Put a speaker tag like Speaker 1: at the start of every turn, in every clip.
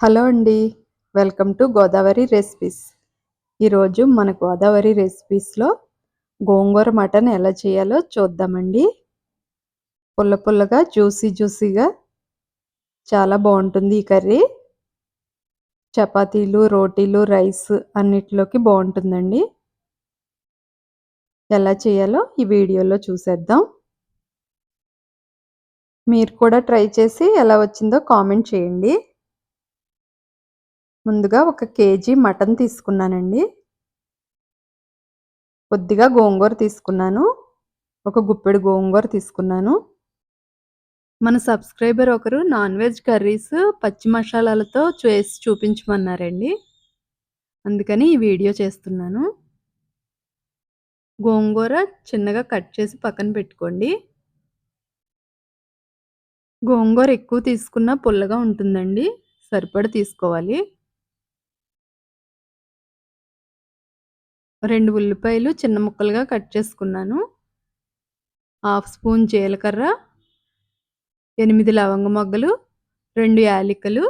Speaker 1: Hello అండి welcome to Godavari recipes. ఈరోజు మన గోదావరి రెసిపీస్లో గోంగూర మటన్ ఎలా చేయాలో చూద్దామండి. పుల్ల పుల్లగా జ్యూసీ జ్యూసీగా చాలా బాగుంటుంది ఈ కర్రీ. చపాతీలు రోటీలు రైస్ అన్నిటిలోకి బాగుంటుందండి. ఎలా చేయాలో ఈ వీడియోలో చూసేద్దాం. మీరు కూడా ట్రై చేసి ఎలా వచ్చిందో కామెంట్ చేయండి. ముందుగా ఒక కేజీ మటన్ తీసుకున్నానండి. కొద్దిగా గోంగూర తీసుకున్నాను. ఒక గుప్పెడు గోంగూర తీసుకున్నాను. మన సబ్స్క్రైబర్ ఒకరు నాన్ వెజ్ కర్రీస్ పచ్చి మసాలాలతో చేసి చూపించమన్నారండి. అందుకని ఈ వీడియో చేస్తున్నాను. గోంగూర చిన్నగా కట్ చేసి పక్కన పెట్టుకోండి. గోంగూర ఎక్కువ తీసుకున్న పుల్లగా ఉంటుందండి. సరిపడ తీసుకోవాలి. రెండు ఉల్లిపాయలు చిన్న ముక్కలుగా కట్ చేసుకున్నాను. హాఫ్ స్పూన్ జీలకర్ర ఎనిమిది లవంగ మొగ్గలు రెండు యాలికలు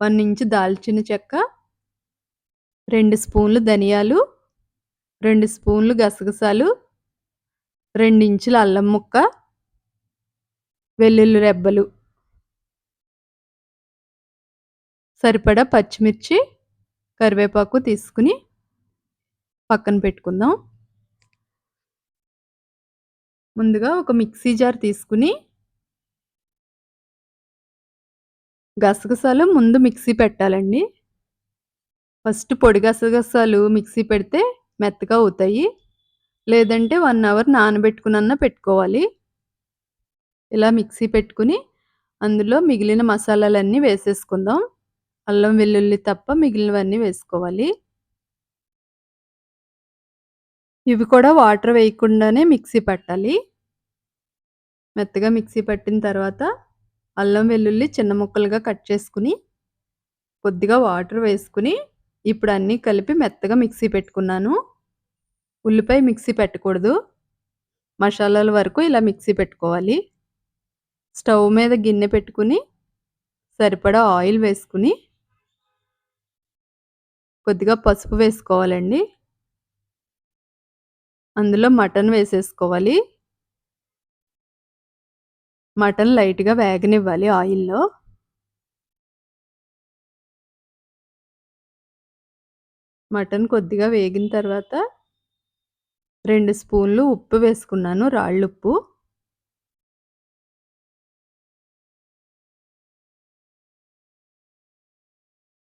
Speaker 1: వన్ ఇంచు దాల్చిన చెక్క రెండు స్పూన్లు ధనియాలు రెండు స్పూన్లు గసగసాలు రెండు ఇంచుల అల్లం ముక్క వెల్లుల్లి రెబ్బలు. సరిపడా పచ్చిమిర్చి కరివేపాకు తీసుకుని పక్కన పెట్టుకుందాం. ముందుగా ఒక మిక్సీ జార్ తీసుకుని గసగసాలు ముందు మిక్సీ పెట్టాలండి. ఫస్ట్ పొడి గసగసాలు మిక్సీ పెడితే మెత్తగా అవుతాయి. లేదంటే వన్ అవర్ నానబెట్టుకున్న పెట్టుకోవాలి. ఇలా మిక్సీ పెట్టుకుని అందులో మిగిలిన మసాలాలన్నీ వేసేసుకుందాం. అల్లం వెల్లుల్లి తప్ప మిగిలినవన్నీ వేసుకోవాలి. ఇవి కూడా వాటర్ వేయకుండానే మిక్సీ పట్టాలి. మెత్తగా మిక్సీ పట్టిన తర్వాత అల్లం వెల్లుల్లి చిన్న ముక్కలుగా కట్ చేసుకుని కొద్దిగా వాటర్ వేసుకుని ఇప్పుడు అన్నీ కలిపి మెత్తగా మిక్సీ పెట్టుకున్నాను. ఉల్లిపాయ మిక్సీ పెట్టకూడదు. మసాలాల వరకు ఇలా మిక్సీ పెట్టుకోవాలి. స్టవ్ మీద గిన్నె పెట్టుకుని సరిపడా ఆయిల్ వేసుకుని కొద్దిగా పసుపు వేసుకోవాలండి. అందులో మటన్ వేసేసుకోవాలి. మటన్ లైట్గా వేగనివ్వాలి ఆయిల్లో. మటన్ కొద్దిగా వేగిన తర్వాత రెండు స్పూన్లు ఉప్పు వేసుకున్నాను రాళ్ళుప్పు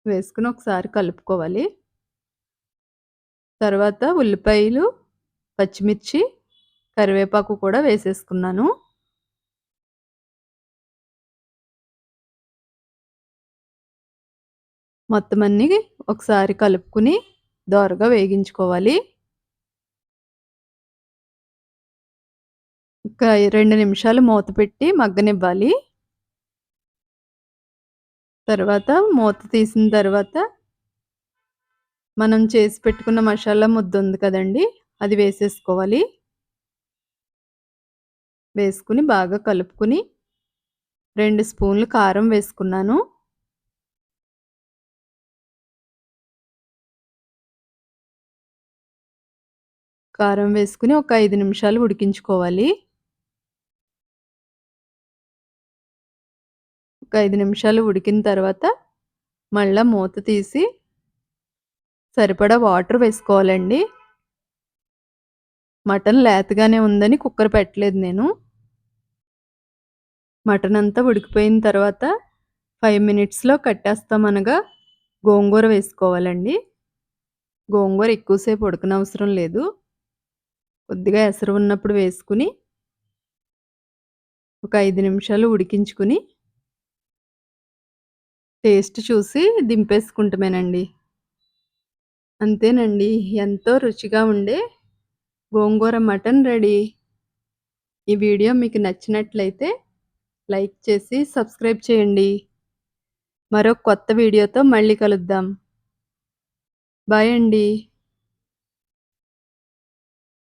Speaker 1: వేసుకుని ఒకసారి కలుపుకోవాలి. తర్వాత ఉల్లిపాయలు పచ్చిమిర్చి కరివేపాకు కూడా వేసేసుకున్నాను. మొత్తం అన్నీ ఒకసారి కలుపుకుని దోరగా వేగించుకోవాలి. ఒక రెండు నిమిషాలు మూత పెట్టి మగ్గనివ్వాలి. తర్వాత మూత తీసిన తర్వాత మనం చేసి పెట్టుకున్న మసాలా ముద్ద ఉంది కదండి అది వేసేసుకోవాలి. వేసుకుని బాగా కలుపుకుని రెండు స్పూన్లు కారం వేసుకున్నాను. కారం వేసుకుని ఒక ఐదు నిమిషాలు ఉడికించుకోవాలి. ఒక ఐదు నిమిషాలు ఉడికిన తర్వాత మళ్ళీ మూత తీసి సరిపడా వాటర్ వేసుకోవాలండి. మటన్ లేతగానే ఉందని కుక్కర్ పెట్టలేదు నేను. మటన్ అంతా ఉడికిపోయిన తర్వాత ఫైవ్ మినిట్స్లో కట్టేస్తామనగా గోంగూర వేసుకోవాలండి. గోంగూర ఎక్కువసేపు ఉడకనవసరం లేదు. కొద్దిగా ఎసరు ఉన్నప్పుడు వేసుకుని ఒక ఐదు నిమిషాలు ఉడికించుకుని టేస్ట్ చూసి దింపేసుకుంటామేనండి. అంతేనండి. ఎంతో రుచిగా ఉండే గోంగూర మటన్ రెడీ. ఈ వీడియో మీకు నచ్చినట్లయితే లైక్ చేసి సబ్స్క్రైబ్ చేయండి. మరో కొత్త వీడియోతో మళ్ళీ కలుద్దాం. బాయ్ అండి.